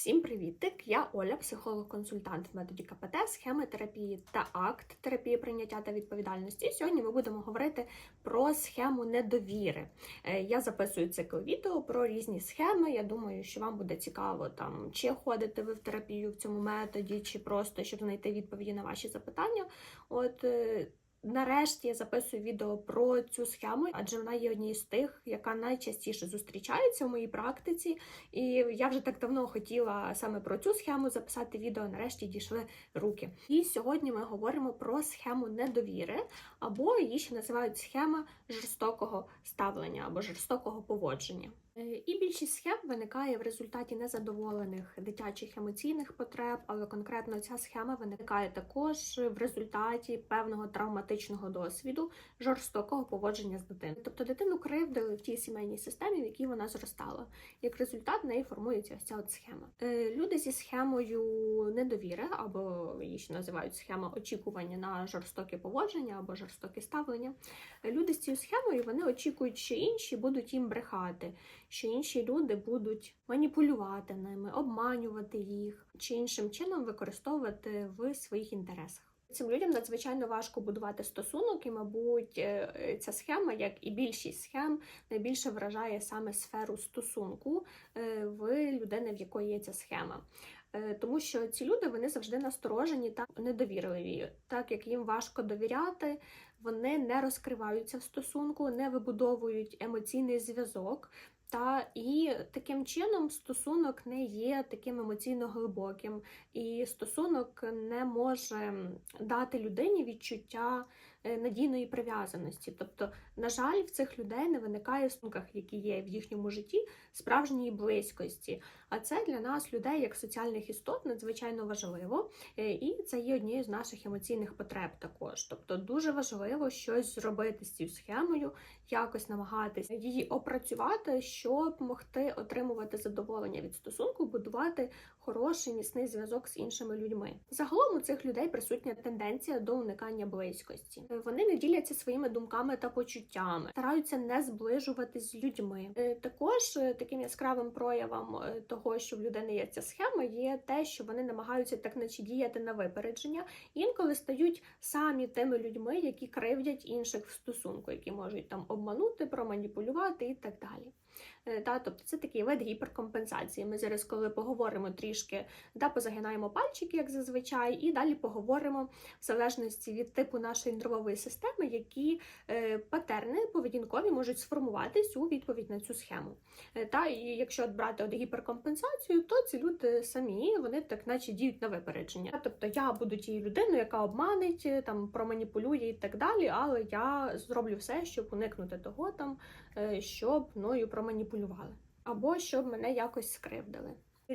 Всім привітик! Я Оля, психолог-консультант в методі КПТ, схеми терапії та акт терапії прийняття та відповідальності. Сьогодні ми будемо говорити про схему недовіри. Е, Я записую цикл відео про різні схеми. Я думаю, що вам буде цікаво там, чи ходите ви в терапію в цьому методі, чи просто щоб знайти відповіді на ваші запитання. От е, Нарешті я записую відео про цю схему, адже вона є однією з тих, яка найчастіше зустрічається в моїй практиці. І я вже так давно хотіла саме про цю схему записати відео. Нарешті дійшли руки. І сьогодні ми говоримо про схему недовіри, або її ще називають схема жорстокого ставлення або жорстокого поводження. Е, І більшість схем виникає в результаті незадоволених дитячих емоційних потреб, але конкретно ця схема виникає також в результаті певного травматичного досвіду жорстокого поводження з дитиною. Тобто дитину кривдили в тій сімейній системі, в якій вона зростала. Як результат в неї формується ця от схема. Е, Люди зі схемою недовіри, або її ще називають схема очікування на жорстоке поводження або жорстоке ставлення. Люди з цією схемою вони очікують, що інші будуть їм брехати, що інші люди будуть маніпулювати ними, обманювати їх чи іншим чином використовувати в своїх інтересах. Цим людям надзвичайно важко будувати стосунок, і, мабуть, е, е, ця схема, як і більшість схем, найбільше вражає саме сферу стосунку е, в людини, в якої є ця схема. Тому що ці люди вони завжди насторожені та недовірливі, так як їм важко довіряти, вони не розкриваються в стосунку, не вибудовують емоційний зв'язок. Та і таким чином стосунок не є таким емоційно глибоким, і стосунок не може дати людині відчуття надійної прив'язаності. Тобто, на жаль, в цих людей не виникає в стосунках, які є в їхньому житті, справжньої близькості. А це для нас, людей, як соціальних істот, надзвичайно важливо, Е, і це є однією з наших емоційних потреб також. Тобто, дуже важливо щось зробити з цією схемою, якось намагатися її опрацювати, щоб могти отримувати задоволення від стосунку, будувати хороший міцний зв'язок з іншими людьми. Загалом у цих людей присутня тенденція до уникання близькості. Е, Вони не діляться своїми думками та почуттями, стараються не зближуватись з людьми. Е, Також е, таким яскравим проявом того, що в людини є ця схема, є те, що вони намагаються так наче діяти на випередження, інколи стають самі тими людьми, які кривдять інших в стосунку, які можуть там обманути, проманіпулювати і так далі. Е, Та, тобто це такий вид гіперкомпенсації. Ми зараз, коли поговоримо трішки, да, позагинаємо пальчики, як зазвичай, і далі поговоримо в залежності від типу нашої нервової системи, які е, патерни поведінкові можуть сформуватись у відповідь на цю схему. Е, Та, і якщо от брати от гіперкомпенсацію, то ці люди самі вони так наче діють на випередження. Тобто я буду тією людиною, яка обманить, там проманіпулює і так далі, але я зроблю все, щоб уникнути того, там, щоб мною проманіпулювали. Або щоб мене якось скривдили.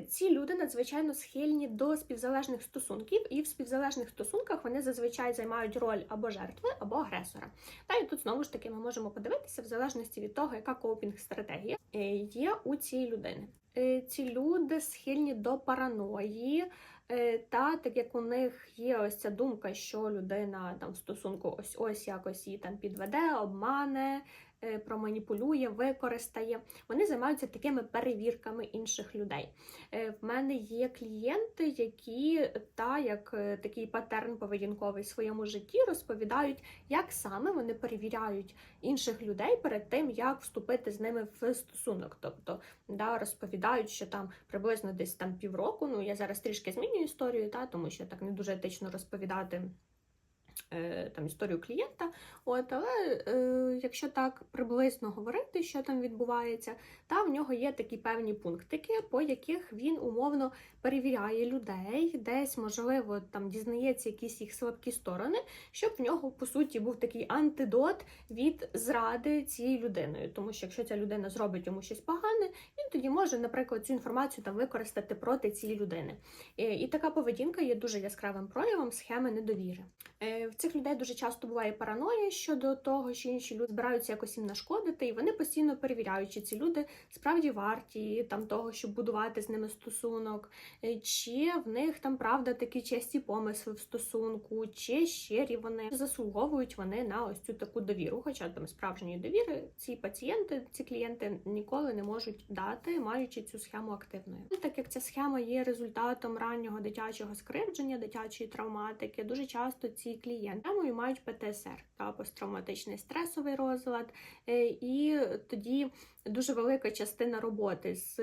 Ці люди надзвичайно схильні до співзалежних стосунків, і в співзалежних стосунках вони зазвичай займають роль або жертви, або агресора. Та і тут знову ж таки ми можемо подивитися в залежності від того, яка копінг-стратегія е, є у цієї людини. Е, Ці люди схильні до параної, е, та так як у них є ось ця думка, що людина там в стосунку ось ось якось її там підведе, обмане. Е, Проманіпулює, використає, вони займаються такими перевірками інших людей. Е, В мене є клієнти, які та як е, такий патерн поведінковий в своєму житті розповідають, як саме вони перевіряють інших людей перед тим, як вступити з ними в стосунок. Тобто да, розповідають, що там приблизно десь там півроку. Ну я зараз трішки змінюю історію, та тому що так не дуже етично розповідати. Е, Там історію клієнта, от але е, якщо так приблизно говорити, що там відбувається, та в нього є такі певні пунктики, по яких він умовно перевіряє людей, десь можливо там дізнається якісь їх слабкі сторони, щоб в нього по суті був такий антидот від зради цією людиною. Тому що якщо ця людина зробить йому щось погане, він тоді може, наприклад, цю інформацію там використати проти цієї людини. Е, І така поведінка є дуже яскравим проявом схеми недовіри. В цих людей дуже часто буває параноя щодо того, що інші люди збираються якось їм нашкодити, і вони постійно перевіряють, чи ці люди справді варті там того, щоб будувати з ними стосунок, е, чи в них там правда такі честі помисли в стосунку, чи щирі вони заслуговують вони на ось цю таку довіру. Хоча там справжньої довіри ці пацієнти, ці клієнти ніколи не можуть дати, маючи цю схему активною. Так як ця схема є результатом раннього дитячого скривдження, дитячої травматики, дуже часто ці клієнти схемою мають ПТСР та посттравматичний стресовий розлад, Е, і тоді дуже велика частина роботи з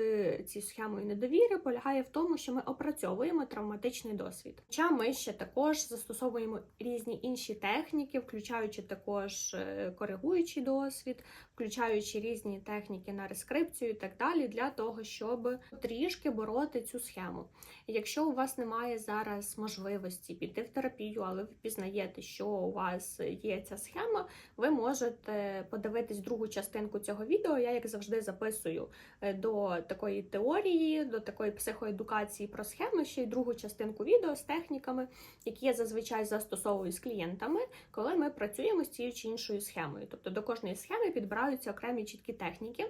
цією схемою недовіри полягає в тому, що ми опрацьовуємо травматичний досвід. Хоча ми ще також застосовуємо різні інші техніки, включаючи також е, коригуючий досвід, включаючи різні техніки на рескрипцію і так далі, для того, щоб трішки бороти цю схему. Якщо у вас немає зараз можливості піти в терапію, але ви пізнаєте, що у вас є ця схема, ви можете подивитись другу частинку цього відео. Я, як завжди, записую е, до такої теорії, до такої психоедукації про схеми, ще й другу частинку відео з техніками, які я зазвичай застосовую з клієнтами, коли ми працюємо з цією чи іншою схемою. Тобто до кожної схеми підбираються окремі чіткі техніки,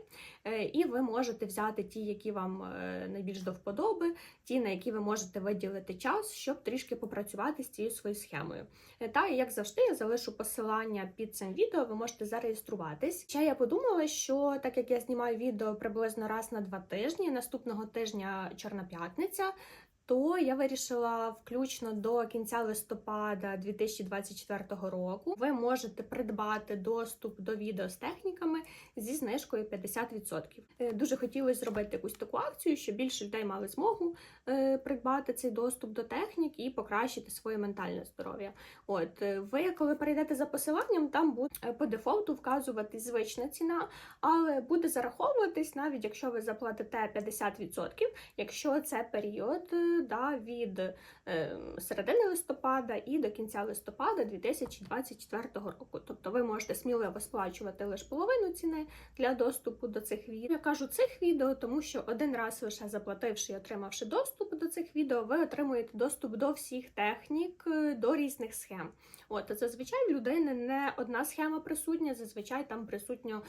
е, і ви можете взяти ті, які вам е, найбільш до вподоби, ті, на які ви можете виділити час, щоб трішки попрацювати з цією своєю схемою. Та як завжди, я залишу посилання під цим відео, ви можете зареєструватись. Ще я подумала, що так як я знімаю відео приблизно раз на два тижні, наступного тижня Чорна п'ятниця. То я вирішила включно до кінця листопада 2024 року. Ви можете придбати доступ до відео з техніками зі знижкою 50%. Е, Дуже хотілося зробити якусь таку акцію, щоб більше людей мали змогу е, придбати цей доступ до технік і покращити своє ментальне здоров'я. От е, ви, коли перейдете за посиланням, там буде по дефолту вказуватись звична ціна, але буде зараховуватись навіть якщо ви заплатите 50%, якщо це період да, від е, середини листопада і до кінця листопада 2024 року. Тобто ви можете сміливо сплачувати лише половину ціни для доступу до цих відео. Я кажу цих відео, тому що один раз лише заплативши і отримавши доступ до цих відео, ви отримуєте доступ до всіх технік, е, до різних схем. От зазвичай в людини не одна схема присутня, зазвичай там присутньо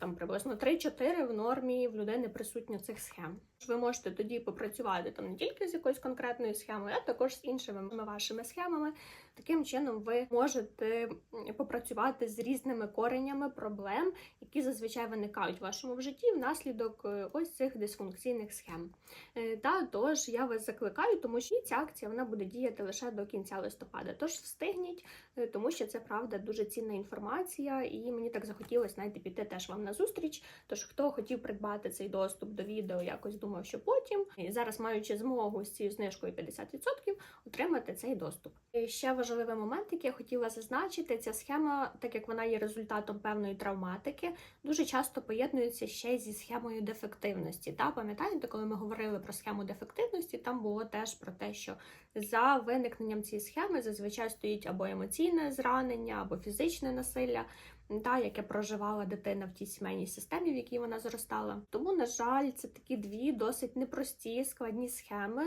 там приблизно 3-4 в нормі в людини присутньо цих схем. Ви можете тоді попрацювати там не тільки з якоюсь конкретною схемою, а також з іншими вашими схемами. Таким чином, ви можете попрацювати з різними коренями проблем, які зазвичай виникають в вашому в житті внаслідок е, ось цих дисфункційних схем. Е, Та тож я вас закликаю, тому що ця акція вона буде діяти лише до кінця листопада. Тож встигніть, е, тому що це правда дуже цінна інформація, і мені так захотілося знаєте, піти теж вам на зустріч. Тож хто хотів придбати цей доступ до відео, якось думав, що потім і зараз, маючи змогу з цією знижкою 50%, отримати цей доступ. Ще важливий момент, який я хотіла зазначити, ця схема, так як вона є результатом певної травматики, дуже часто поєднується ще зі схемою дефективності. Та пам'ятаєте, коли ми говорили про схему дефективності, там було теж про те, що за виникненням цієї схеми зазвичай стоїть або емоційне зранення, або фізичне насилля. Та, яке проживала дитина в тій сімейній системі, в якій вона зростала. Тому, на жаль, це такі дві досить непрості складні схеми,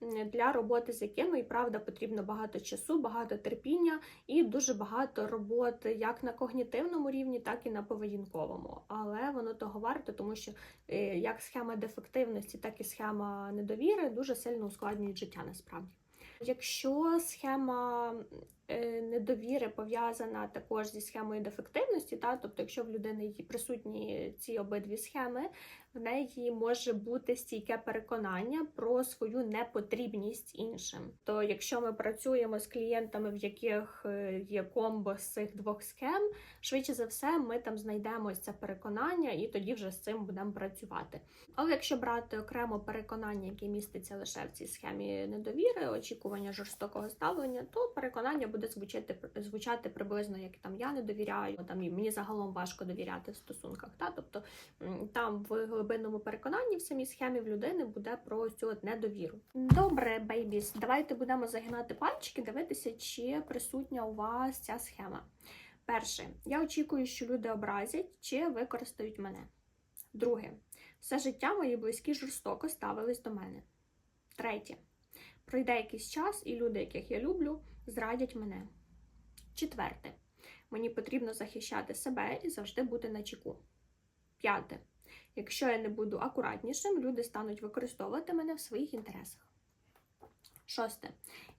для роботи з якими і правда потрібно багато часу, багато терпіння і дуже багато роботи як на когнітивному рівні, так і на поведінковому. Але воно того варто, тому що е, як схема дефективності, так і схема недовіри дуже сильно ускладнюють життя насправді. Якщо схема е, недовіри пов'язана також зі схемою дефективності, та тобто, якщо в людини присутні ці обидві схеми, в неї може бути стійке переконання про свою непотрібність іншим. То якщо ми працюємо з клієнтами, в яких е, є комбо з цих двох схем, швидше за все, ми там знайдемо це переконання, і тоді вже з цим будемо працювати. Але якщо брати окремо переконання, яке міститься лише в цій схемі недовіри, очікування жорстокого ставлення, то переконання буде звучати звучати приблизно як там я не довіряю, там мені загалом важко довіряти в стосунках. Та тобто там в глибинному переконанні в самій схемі в людини буде про цю от недовіру. Добре, бейбіс, давайте будемо загинати пальчики, дивитися, чи присутня у вас ця схема. Перше, я очікую, що люди образять чи використають мене. Друге, все життя мої близькі жорстоко ставились до мене. Третє. Пройде якийсь час, і люди, яких я люблю, зрадять мене. Четверте. Мені потрібно захищати себе і завжди бути на чеку. П'яте. Якщо я не буду акуратнішим, люди стануть використовувати мене в своїх інтересах. Шосте.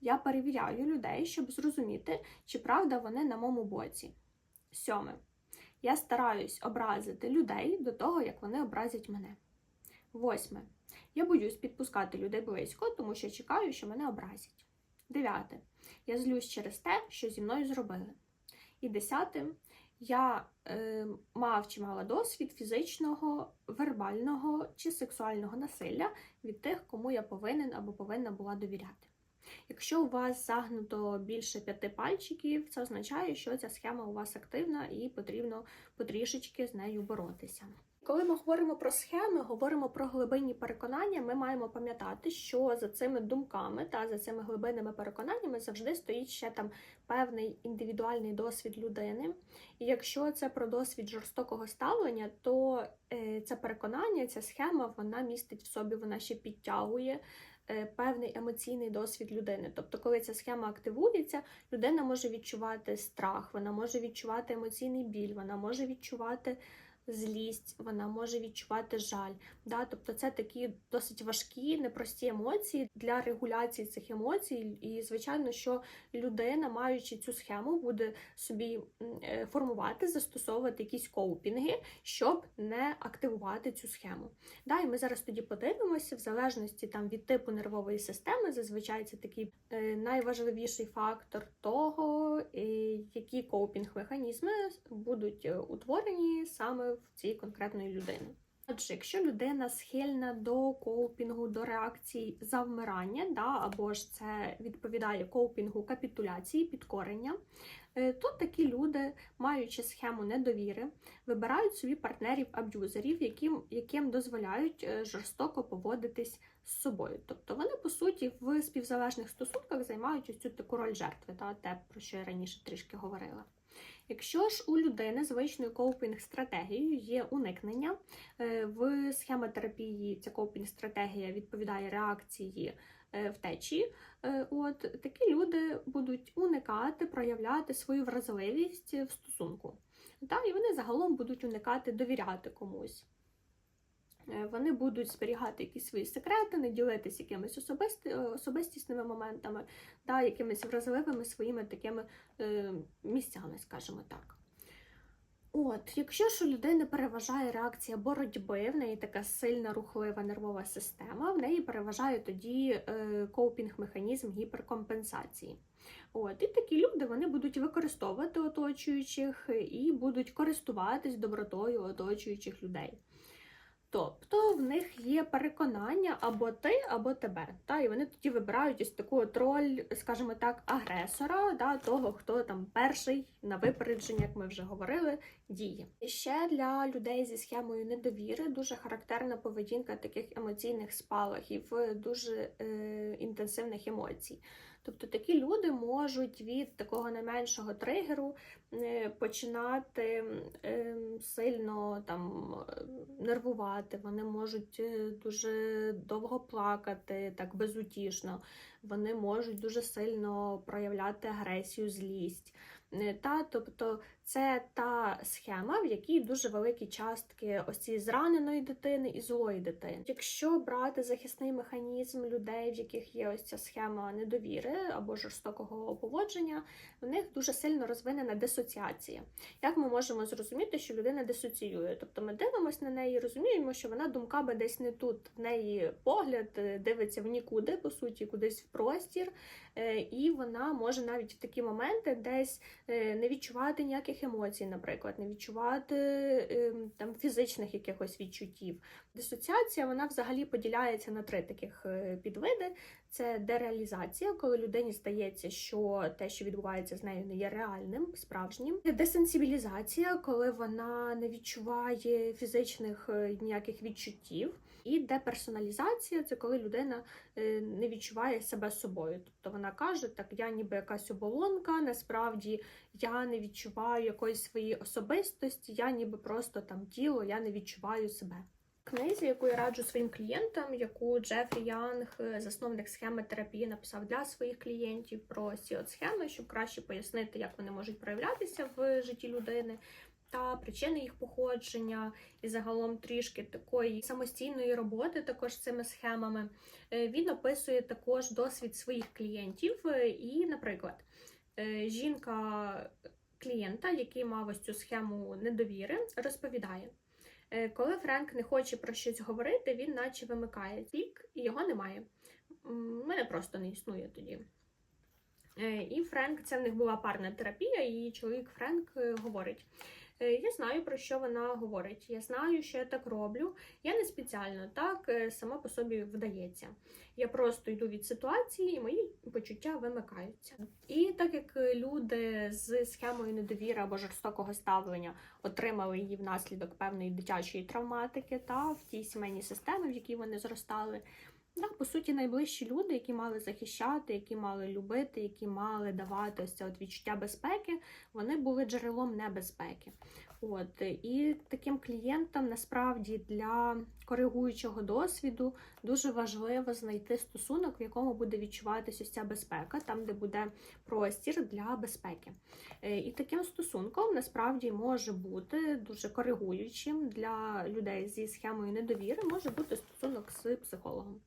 Я перевіряю людей, щоб зрозуміти, чи правда вони на моєму боці. Сьоме. Я стараюсь образити людей до того, як вони образять мене. Восьме. Я боюсь підпускати людей близько, тому що чекаю, що мене образять. Дев'яте. Я злюсь через те, що зі мною зробили. І десяте. Я е, мав чи мала досвід фізичного, вербального чи сексуального насилля від тих, кому я повинен або повинна була довіряти. Якщо у вас загнуто більше п'яти пальчиків, це означає, що ця схема у вас активна і потрібно потрішечки з нею боротися. Коли ми говоримо про схеми, говоримо про глибинні переконання, ми маємо пам'ятати, що за цими думками та за цими глибинними переконаннями завжди стоїть ще там певний індивідуальний досвід людини. І якщо це про досвід жорстокого ставлення, то це переконання, ця схема, вона містить в собі, вона ще підтягує е, певний емоційний досвід людини. Тобто, коли ця схема активується, людина може відчувати страх, вона може відчувати емоційний біль, вона може відчувати злість, вона може відчувати жаль. Да? Тобто це такі досить важкі, непрості емоції для регуляції цих емоцій. І, звичайно, що людина, маючи цю схему, буде собі е, формувати, застосовувати якісь коупінги, щоб не активувати цю схему. Да? І ми зараз тоді подивимося, в залежності там від типу нервової системи, зазвичай це такий е, найважливіший фактор того, які коупінг-механізми будуть е, утворені саме в цій конкретної людини. Отже, якщо людина схильна до коупінгу, до реакцій завмирання, да, або ж це відповідає коупінгу капітуляції, підкорення, е, то такі люди, маючи схему недовіри, вибирають собі партнерів-аб'юзерів, яким, яким дозволяють е, жорстоко поводитись з собою. Тобто вони, по суті, в співзалежних стосунках займають ось цю таку роль жертви, та те, про що я раніше трішки говорила. Якщо ж у людини звичною коупінг-стратегією є уникнення, е, в схемотерапії ця коупінг-стратегія відповідає реакції е, втечі, е, от такі люди будуть уникати, проявляти свою вразливість в стосунку. Та, і вони загалом будуть уникати довіряти комусь. Е, Вони будуть зберігати якісь свої секрети, не ділитися якимись особисти, особистісними моментами, та якимись вразливими своїми такими е, місцями, скажімо так. От, якщо ж у людини переважає реакція боротьби, в неї така сильна рухлива нервова система, в неї переважає тоді е, коупінг-механізм гіперкомпенсації. От, і такі люди вони будуть використовувати оточуючих і будуть користуватись добротою оточуючих людей. Тобто в них є переконання або ти, або тебе. Та, і вони тоді вибирають ось таку от роль, скажімо так, агресора, да, того, хто там перший на випередження, як ми вже говорили, діє. І ще для людей зі схемою недовіри дуже характерна поведінка таких емоційних спалахів, дуже е, інтенсивних емоцій. Тобто такі люди можуть від такого найменшого тригеру е, починати е, сильно там е, нервувати, вони можуть дуже довго плакати, так безутішно, вони можуть дуже сильно проявляти агресію, злість. Та, тобто це та схема, в якій дуже великі частки ось цієї зраненої дитини і злої дитини. Якщо брати захисний механізм людей, в яких є ось ця схема недовіри або жорстокого поводження, в них дуже сильно розвинена дисоціація. Як ми можемо зрозуміти, що людина дисоціює? Тобто ми дивимося на неї, розуміємо, що вона думками десь не тут. В неї погляд е, дивиться в нікуди, по суті, кудись в простір, е, і вона може навіть в такі моменти десь е, не відчувати ніяких емоцій, наприклад, не відчувати ем, там фізичних якихось відчуттів. Дисоціація вона взагалі поділяється на три таких е, підвиди: це дереалізація, коли людині здається, що те, що відбувається з нею, не є реальним, справжнім. Десенсибілізація, коли вона не відчуває фізичних е, ніяких відчуттів. І деперсоналізація це коли людина е, не відчуває себе собою. Тобто вона каже, так я ніби якась оболонка, насправді я не відчуваю якоїсь своєї особистості, я ніби просто там тіло, я не відчуваю себе. книзі, яку я раджу своїм клієнтам, яку Джефрі Янг, е, засновник схеми терапії, написав для своїх клієнтів про ці от схеми, щоб краще пояснити, як вони можуть проявлятися в житті людини. Та причини їх походження, і загалом трішки такої самостійної роботи, також цими схемами. Е, Він описує також досвід своїх клієнтів. е, І, наприклад, е, жінка клієнта, який мав ось цю схему недовіри, розповідає. Коли Френк не хоче про щось говорити, він наче вимикає тік, і його немає. Мене просто не існує тоді. І Френк, це в них була парна терапія, і чоловік Френк говорить: «Е, Я знаю, про що вона говорить. Я знаю, що я так роблю. Я не спеціально так е, сама по собі вдається. Я просто йду від ситуації, і мої почуття вимикаються. І так як е, люди з схемою недовіри або жорстокого ставлення отримали її внаслідок певної дитячої травматики та в тій сімейній системі, в якій вони зростали. Да, по суті, найближчі люди, які мали захищати, які мали любити, які мали давати ось це от відчуття безпеки, вони були джерелом небезпеки. От і таким клієнтам насправді для коригуючого досвіду дуже важливо знайти стосунок, в якому буде відчуватися ця безпека, там де буде простір для безпеки. Е, І таким стосунком насправді може бути дуже коригуючим для людей зі схемою недовіри, може бути стосунок з психологом.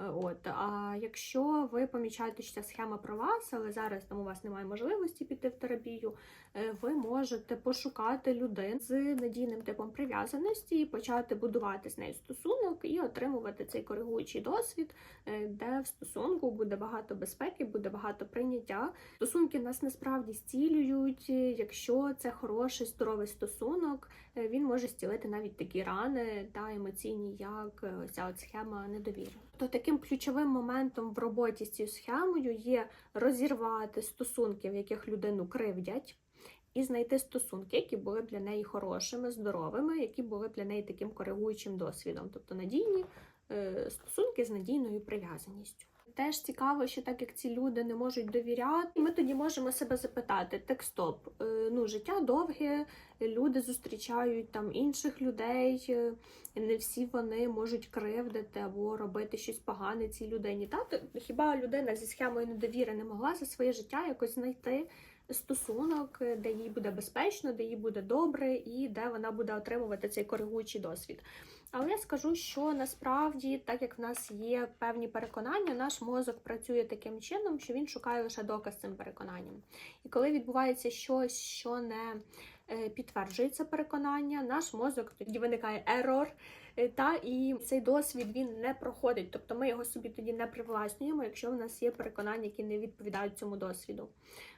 Е, От, а якщо ви помічаєте, що ця схема про вас, але зараз там у вас немає можливості піти в терапію, е, ви можете пошукати людей з надійним типом прив'язаності і почати будувати з нею стосунок і отримувати цей коригуючий досвід, е, де в стосунку буде багато безпеки, буде багато прийняття. Стосунки нас насправді зцілюють. Якщо це хороший здоровий стосунок, він може зцілити навіть такі рани та емоційні, як ця от схема недовіри. То таким ключовим моментом в роботі з цією схемою є розірвати стосунки, в яких людину кривдять. І знайти стосунки, які були б для неї хорошими, здоровими, які були б для неї таким коригуючим досвідом, тобто надійні е, стосунки з надійною прив'язаністю. Теж цікаво, що так як ці люди не можуть довіряти, ми тоді можемо себе запитати: так стоп, е, ну життя довге, люди зустрічають там інших людей, е, не всі вони можуть кривдити або робити щось погане цій людині. Та То хіба людина зі схемою недовіри не могла за своє життя якось знайти стосунок, е, де їй буде безпечно, де їй буде добре, і де вона буде отримувати цей коригуючий досвід. Але я скажу, що насправді, так як в нас є певні переконання, наш мозок працює таким чином, що він шукає лише доказ цим переконанням. І коли відбувається щось, що не е, підтверджується переконання, наш мозок тоді виникає ерор, та і цей досвід він не проходить. Тобто ми його собі тоді не привласнюємо, якщо в нас є переконання, які не відповідають цьому досвіду.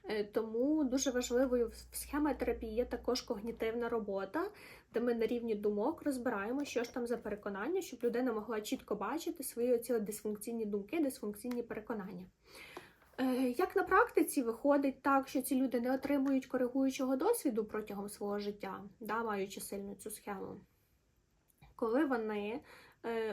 Е, Тому дуже важливою в схемотерапії є також когнітивна робота, де ми на рівні думок розбираємо, що ж там за переконання, щоб людина могла чітко бачити свої оці дисфункційні думки, дисфункційні переконання. Е, Як на практиці виходить так, що ці люди не отримують коригуючого досвіду протягом свого життя, да, маючи сильну цю схему, коли вони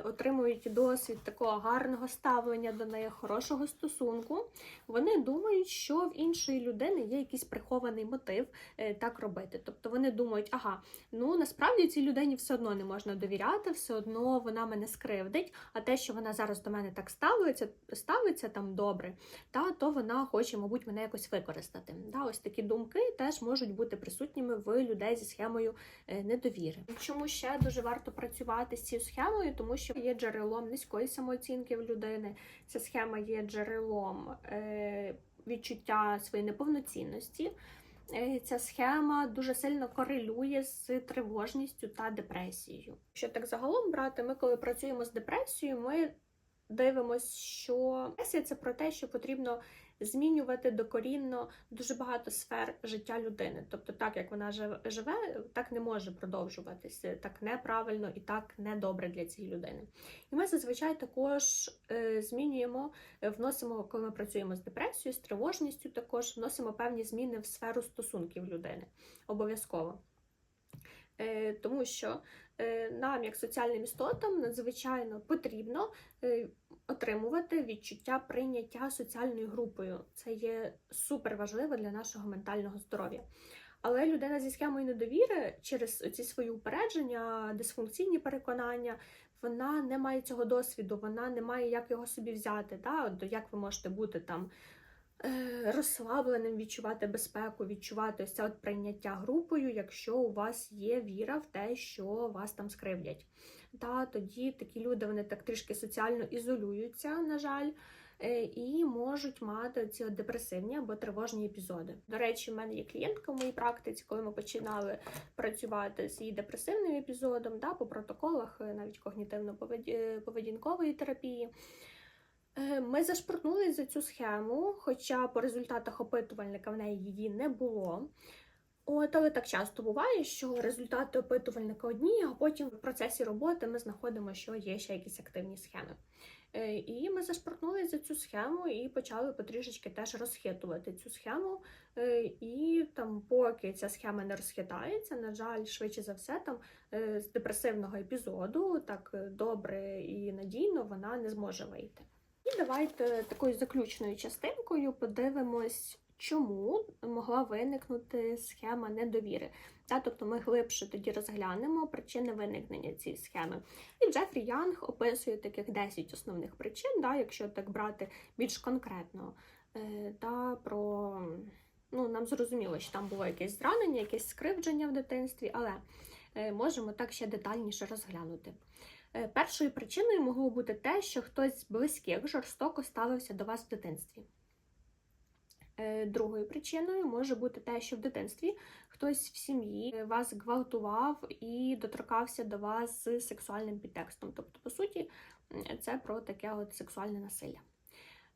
отримують досвід такого гарного ставлення до неї, хорошого стосунку, вони думають, що в іншої людини є якийсь прихований мотив е, так робити. Тобто вони думають, ага, ну насправді цій людині все одно не можна довіряти, все одно вона мене скривдить, а те, що вона зараз до мене так ставиться, ставиться там добре, та то вона хоче, мабуть, мене якось використати. Да, ось такі думки теж можуть бути присутніми в людей зі схемою е, недовіри. Чому ще дуже варто працювати з цією схемою, тому що є джерелом низької самооцінки в людини. Ця схема є джерелом е, відчуття своєї неповноцінності. Е, Ця схема дуже сильно корелює з тривожністю та депресією. Якщо так загалом брати, ми коли працюємо з депресією, ми дивимося, що депресія це про те, що потрібно змінювати докорінно дуже багато сфер життя людини. Тобто, так як вона жив- живе, так не може продовжуватися, так неправильно і так недобре для цієї людини. І ми зазвичай також е, змінюємо, е, вносимо, коли ми працюємо з депресією, з тривожністю, також вносимо певні зміни в сферу стосунків людини. Обов'язково. Е, Тому що е, нам, як соціальним істотам, надзвичайно потрібно е, отримувати відчуття прийняття соціальною групою. Це є супер важливо для нашого ментального здоров'я. Але людина зі схемою недовіри через ці свої упередження, дисфункційні переконання, вона не має цього досвіду, вона не має як його собі взяти. От як ви можете бути там розслабленим, відчувати безпеку, відчувати ось це от прийняття групою, якщо у вас є віра в те, що вас там скривдять. Та тоді такі люди вони так трішки соціально ізолюються, на жаль. е, І можуть мати ці депресивні або тривожні епізоди. До речі, в мене є клієнтка в моїй практиці, коли ми починали працювати з її депресивним епізодом, да, по протоколах е, навіть когнітивно-поведінкової терапії. Е, Ми зашпортнули за цю схему, хоча по результатах опитувальника в неї її не було. От, але так часто буває, що результати опитувальника одні, а потім в процесі роботи ми знаходимо, що є ще якісь активні схеми. Е, І ми зашпортнули за цю схему і почали потрішечки теж розхитувати цю схему. Е, І там, поки ця схема не розхитається, на жаль, швидше за все, там з депресивного епізоду так добре і надійно вона не зможе вийти. Давайте такою заключною частинкою подивимось, чому могла виникнути схема недовіри. Та, тобто ми глибше тоді розглянемо причини виникнення цієї схеми. І Джефрі Янг описує таких 10 основних причин, да, якщо так брати більш конкретно. Е, та, про, ну, нам зрозуміло, що там було якесь зранення, якесь скривдження в дитинстві, але е, можемо так ще детальніше розглянути. Е, Першою причиною могло бути те, що хтось з близьких жорстоко ставився до вас в дитинстві. Е, Другою причиною може бути те, що в дитинстві хтось в сім'ї вас гвалтував і доторкався до вас з сексуальним підтекстом. Тобто, по суті, це про таке от сексуальне насилля.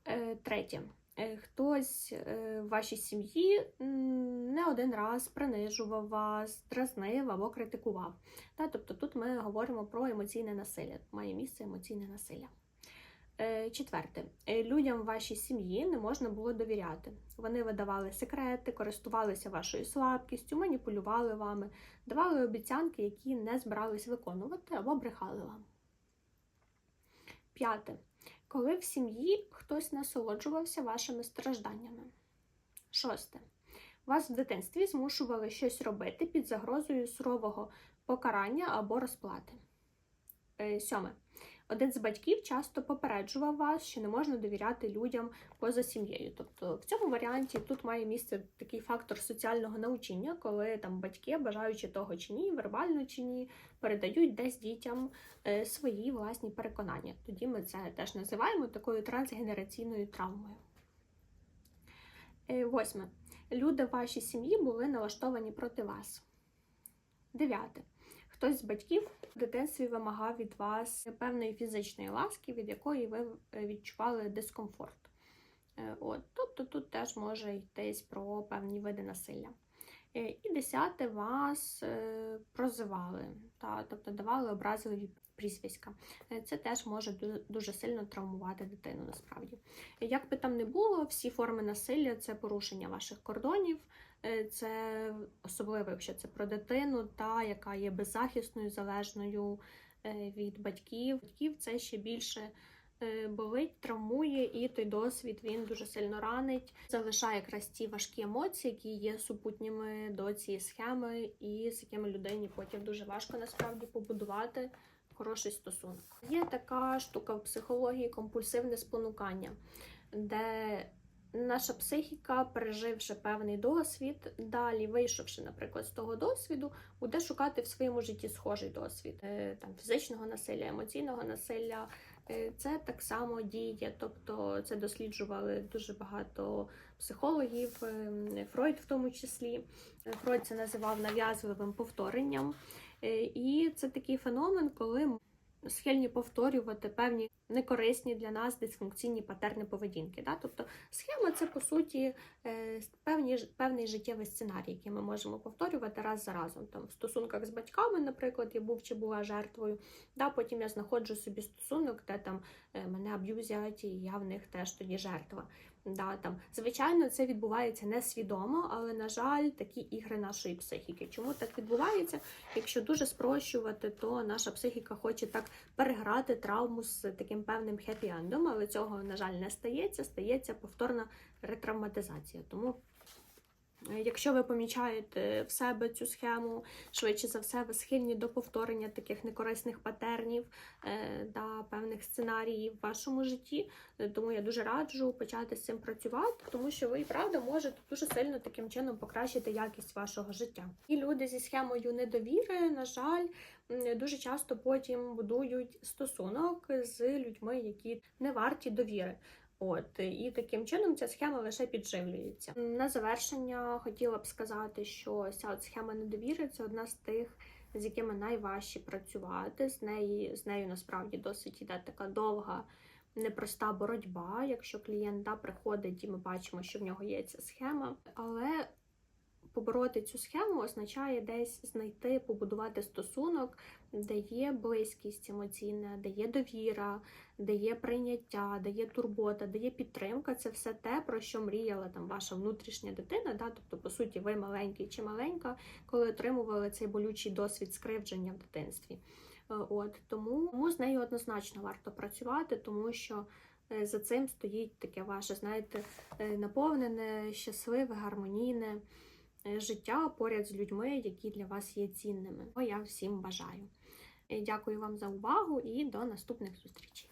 Е, Третє. Е, Хтось е, в вашій сім'ї не один раз принижував вас, дразнив або критикував. Тобто тут ми говоримо про емоційне насилля. Має місце емоційне насилля. Е, Четверте, людям в вашій сім'ї не можна було довіряти. Вони видавали секрети, користувалися вашою слабкістю, маніпулювали вами, давали обіцянки, які не збирались виконувати або брехали вам. П'яте. Коли в сім'ї хтось насолоджувався вашими стражданнями. Шосте. Вас в дитинстві змушували щось робити під загрозою сурового покарання або розплати. Е, Сьоме. Один з батьків часто попереджував вас, що не можна довіряти людям поза сім'єю. Тобто в цьому варіанті тут має місце такий фактор соціального научення, коли там батьки, бажаючи того чи ні, вербально чи ні, передають десь дітям е, свої власні переконання. Тоді ми це теж називаємо такою трансгенераційною травмою. Е, Восьме. Люди в вашій сім'ї були налаштовані проти вас. Дев'яте. Хтось з батьків в дитинстві вимагав від вас певної фізичної ласки, від якої ви е, відчували дискомфорт. Е, От, тобто тут теж може йтись про певні види насилля. Е, І десяте вас прозивали, та, тобто давали образливі прізвиська. Це теж може дуже сильно травмувати дитину насправді. Як би там не було, всі форми насилля це порушення ваших кордонів, це особливо, якщо це про дитину, та яка є беззахисною, залежною е, від батьків. Батьків це ще більше е, болить, травмує, і той досвід він дуже сильно ранить, залишає якраз ті важкі емоції, які є супутніми до цієї схеми, і з якими людині потім дуже важко насправді побудувати хороший стосунок. Є така штука в психології компульсивне спонукання, де наша психіка, переживши певний досвід, далі вийшовши, наприклад, з того досвіду, буде шукати в своєму житті схожий досвід е, там фізичного насилля, емоційного насилля. Е, Це так само діє, тобто це досліджували дуже багато психологів, е, Фройд в тому числі. Е, Фройд це називав нав'язливим повторенням. І це такий феномен, коли схильні повторювати певні некорисні для нас дисфункційні патерни поведінки. Да? Тобто схема це по суті е, певні, певний життєвий сценарій, який ми можемо повторювати раз за разом. Там, в стосунках з батьками, наприклад, я був чи була жертвою. Да? Потім я знаходжу собі стосунок, де там е, мене аб'юзять, і я в них теж тоді жертва. Да, там, звичайно, це відбувається несвідомо, але, на жаль, такі ігри нашої психіки. Чому так відбувається? Якщо дуже спрощувати, то наша психіка хоче так переграти травму з таким певним хеппі-ендом, але цього, на жаль, не стається. Стається повторна ретравматизація. Тому Якщо ви помічаєте в себе цю схему, швидше за все, ви схильні до повторення таких некорисних патернів е, та певних сценаріїв в вашому житті. Тому я дуже раджу почати з цим працювати, тому що ви правда можете дуже сильно таким чином покращити якість вашого життя. І люди зі схемою недовіри, на жаль, дуже часто потім будують стосунок з людьми, які не варті довіри. От і таким чином ця схема лише підживлюється. На завершення хотіла б сказати, що ця от схема недовіри це одна з тих, з якими найважче працювати. З неї з нею насправді досить йде така довга, непроста боротьба. Якщо клієнт приходить і ми бачимо, що в нього є ця схема, але побороти цю схему означає десь знайти, побудувати стосунок, де є близькість емоційна, де є довіра, де є прийняття, де є турбота, де є підтримка. Це все те, про що мріяла там ваша внутрішня дитина. Да? Тобто, по суті, ви маленький чи маленька, коли отримували цей болючий досвід скривдження в дитинстві. Е, От тому, тому з нею однозначно варто працювати, тому що е, за цим стоїть таке ваше, знаєте, е, наповнене, щасливе, гармонійне життя поряд з людьми, які для вас є цінними. бо я всім бажаю. Е, Дякую вам за увагу і до наступних зустрічей.